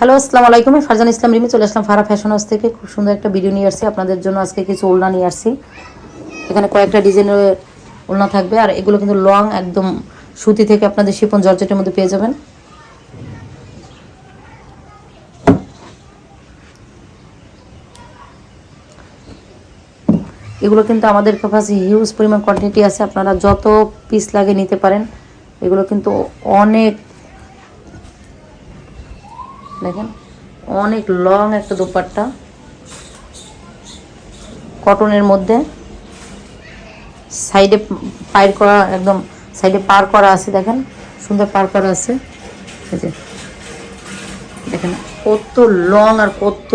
Hello আসসালামু আলাইকুম। ফারজান ইসলাম রিমি, চলে আসলাম ফারা ফ্যাশন হাউস থেকে। খুব সুন্দর একটা ভিডিও নিয়ে আসছি। আপনাদের জন্য আজকে কিছু ওলনা নিয়ে আসছি। এখানে কয়েকটা ডিজাইনের ওলনা থাকবে। আর এগুলো কিন্তু লং একদম সুতি থেকে আপনাদের শিপন জর্জেটের মধ্যে পেয়ে যাবেন। এগুলো কিন্তু আমাদের কাছে হিউজ পরিমাণ কোয়ান্টিটি আছে। আপনারা যত পিস লাগে নিতে পারেন। এগুলো কিন্তু অনেক দেখেন, অনেক লং একটা দোপাট্টা। কটনের মধ্যে সাইডে পার করা, একদম সাইডে পার করা আছে, দেখেন, সুন্দর পার করা আছে। দেখেন, কত লং আর কত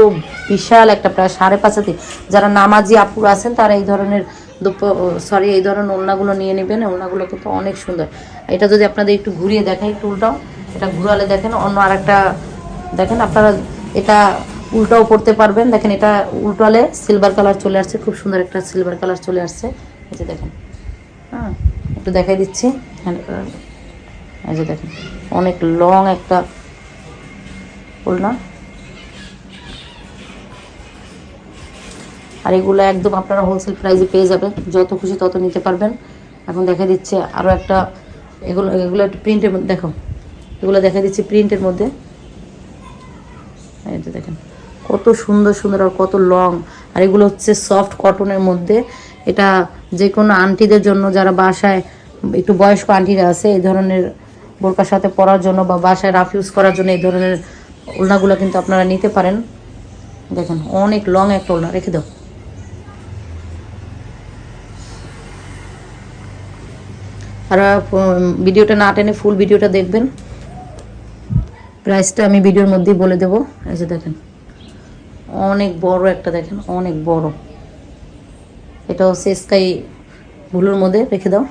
বিশাল একটা প্রায় সাড়ে পাঁচ হাতি। যারা নামাজি আপুর আছেন, তারা এই ধরনের সরি এই ধরনের ওলনাগুলো নিয়ে নেবেন। ওলনাগুলো কিন্তু অনেক সুন্দর। এটা যদি আপনাদের একটু ঘুরিয়ে দেখাই একটু উল্টাও এটা ঘুরালে দেখেন অন্য আরেকটা দেখেন আপনারা এটা উল্টাও পড়তে পারবেন। দেখেন এটা উল্টালে সিলভার কালার চলে আসছে খুব সুন্দর একটা সিলভার কালার চলে আসছে। এই যে দেখেন। হ্যাঁ একটু দেখাই দিচ্ছি। হ্যাঁ, এই যে দেখেন। অনেক লং একটা ওলনা আর এগুলো একদম আপনারা হোলসেল প্রাইসে পেয়ে যাবেন। যত খুশি তত নিতে পারবেন। এখন দেখা দিচ্ছে আরও একটা। এগুলো এগুলো একটু প্রিন্টের মধ্যে দেখো। এগুলো দেখা দিচ্ছে প্রিন্টের মধ্যে। এই যে দেখেন, কত সুন্দর সুন্দর আর কত লং আর এগুলো হচ্ছে সফট কটনের মধ্যে। এটা যে কোনো আন্টিদের জন্য, যারা বাসায়, একটু বয়স্ক আন্টিরা আছে, এই ধরনের বোরকার সাথে পরার জন্য বা বাসায় রাফ ইউজ করার জন্য এই ধরনের ওলনাগুলো কিন্তু আপনারা নিতে পারেন। দেখেন, অনেক লং একটা ওলনা রেখে দাও। আর ভিডিওটা না টেনে ফুল ভিডিওটা দেখবেন। প্রাইসটা আমি ভিডিওর মধ্যেই বলে দেবো। এই যে দেখেন, অনেক বড় একটা দেখেন, অনেক বড়। এটা হচ্ছে স্কাই ব্লুর মধ্যে রেখে দাও।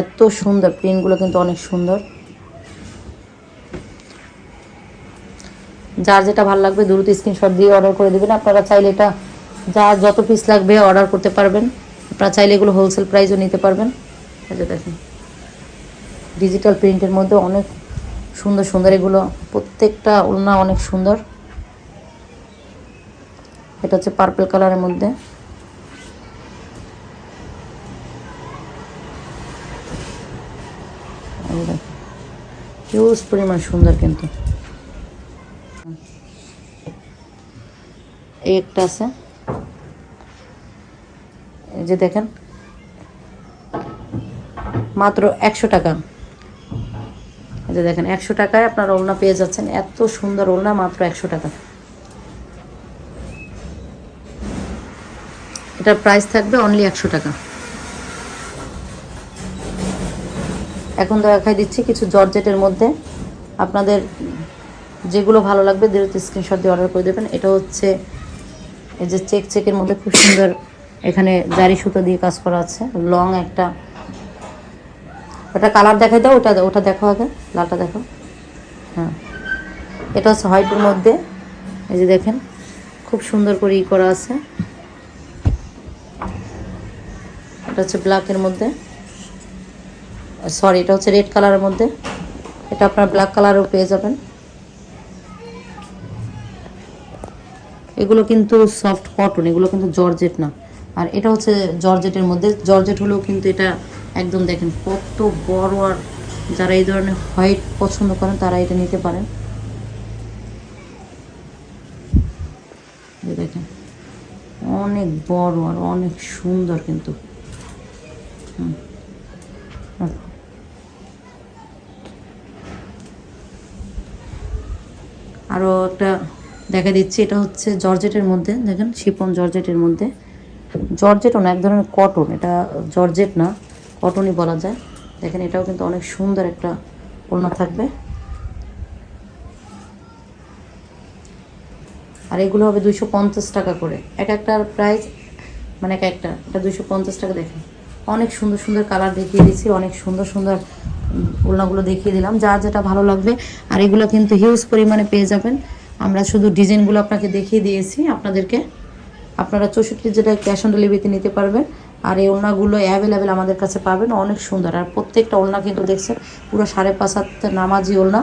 এত সুন্দর, প্রিন্টগুলো কিন্তু অনেক সুন্দর। যার যেটা ভালো লাগবে দ্রুত স্ক্রিনশট দিয়ে অর্ডার করে দেবেন। আপনারা চাইলে এটা, যা যত পিস লাগবে অর্ডার করতে পারবেন। আপনারা চাইলে এগুলো হোলসেল প্রাইসও নিতে পারবেন। দেখেন ডিজিটাল প্রিন্টের মধ্যে অনেক সুন্দর সুন্দর এগুলো। প্রত্যেকটা ওলনা অনেক সুন্দর। এটা হচ্ছে পার্পল কালারের মধ্যে। হিউজ পরিমাণ সুন্দর কিন্তু। এই একটা আছে। এই যে দেখেন, মাত্র একশো টাকা। যে দেখেন, একশো টাকায় আপনার ওলনা পেয়ে যাচ্ছেন, এত সুন্দর ওলনা, মাত্র একশো টাকা। এটার প্রাইস থাকবে অনলি একশো টাকা। এখন দেখাই দিচ্ছি কিছু জর্জেটের মধ্যে। আপনাদের যেগুলো ভালো লাগবে, দ্রুত স্ক্রিনশট দিয়ে অর্ডার করে দেবেন। এটা হচ্ছে এই যে চেক চেকের মধ্যে খুব সুন্দর এখানে জারি সুতো দিয়ে কাজ করা আছে। লং একটা ওটা কালার দেখাই দাও, ওটা ওটা দেখো আগে, লালটা দেখো। হ্যাঁ। এটা হচ্ছে হোয়াইটের মধ্যে, এই যে দেখেন, খুব সুন্দর করে ই করা আছে। এটা হচ্ছে ব্ল্যাকের মধ্যে। সরি এটা হচ্ছে রেড কালারের মধ্যে। এটা আপনার ব্ল্যাক কালারও পেয়ে যাবেন। এগুলো কিন্তু সফট কটন এগুলো কিন্তু জর্জেট না। আর এটা হচ্ছে জর্জেটের মধ্যে জর্জেট হলেও কিন্তু এটা একদম দেখেন কত বড় আর যারা এই ধরনের হোয়াইট পছন্দ করেন, তারা এটা নিতে পারেন। দেখেন, অনেক বড় আর অনেক সুন্দর কিন্তু। আরও একটা দেখা দিচ্ছে, এটা হচ্ছে জর্জেটের মধ্যে, দেখেন শিপন জর্জেটের মধ্যে। জর্জেটও না, এক ধরনের কটন, এটা জর্জেট না। কটনই বলা যায়। দেখেন, এটাও কিন্তু অনেক সুন্দর একটা ওড়না থাকবে। আর এগুলো হবে দুইশো পঞ্চাশ টাকা করে। এক একটার প্রাইস মানে এক একটা, এটা দুইশো পঞ্চাশ টাকা, দেখেন। অনেক সুন্দর সুন্দর কালার দেখিয়ে দিয়েছি, অনেক সুন্দর সুন্দর ওড়নাগুলো দেখিয়ে দিলাম। যা যেটা ভালো লাগবে, আর এগুলো কিন্তু হিউজ পরিমাণে পেয়ে যাবেন। আমরা শুধু ডিজাইনগুলো আপনাকে দেখিয়ে দিয়েছি, আপনাদেরকে। আপনারা চৌষট্টি যেটা ক্যাশ অন ডেলিভারিতে নিতে পারবেন আর এই ওড়নাগুলো অ্যাভেলেবেল আমাদের কাছে পাবেন, অনেক সুন্দর। আর প্রত্যেকটা ওড়না কিন্তু দেখছেন, পুরো সাড়ে পাঁচ হাত নামাজি ওড়না।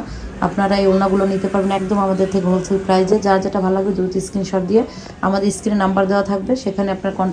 আপনারা এই ওড়নাগুলো নিতে পারবেন একদম আমাদের থেকে হোলসেল প্রাইসে যার যেটা ভালো লাগবে, দ্রুত স্ক্রিনশট দিয়ে আমাদের স্ক্রিনে নাম্বার দেওয়া থাকবে, সেখানে আপনার